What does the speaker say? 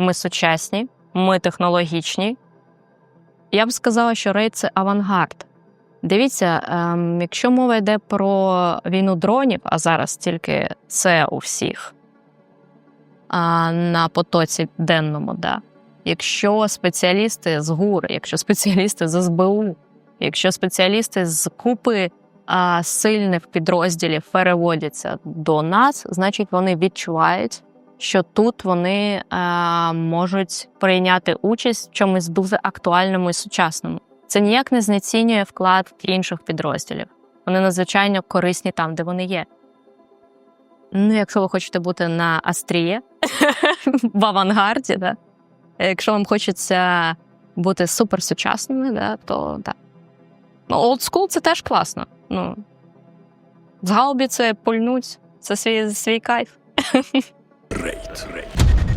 ми сучасні, ми технологічні. Я б сказала, що рейд це авангард. Дивіться, ем, якщо мова йде про війну дронів, а зараз тільки це у всіх а, на потоці денному, да. якщо спеціалісти з ГУР, якщо спеціалісти з СБУ, якщо спеціалісти з купи а, сильних підрозділів переводяться до нас, значить вони відчувають, що тут вони а, можуть прийняти участь в чомусь дуже актуальному і сучасному. Це ніяк не знецінює вклад інших підрозділів. Вони надзвичайно корисні там, де вони є. Ну, якщо ви хочете бути на астріє в авангарді, да? якщо вам хочеться бути суперсучасними, да, то так. Ну, school це теж класно. Ну, з гаубіцею пульнуть, це свій, свій кайф. Rate. Rate.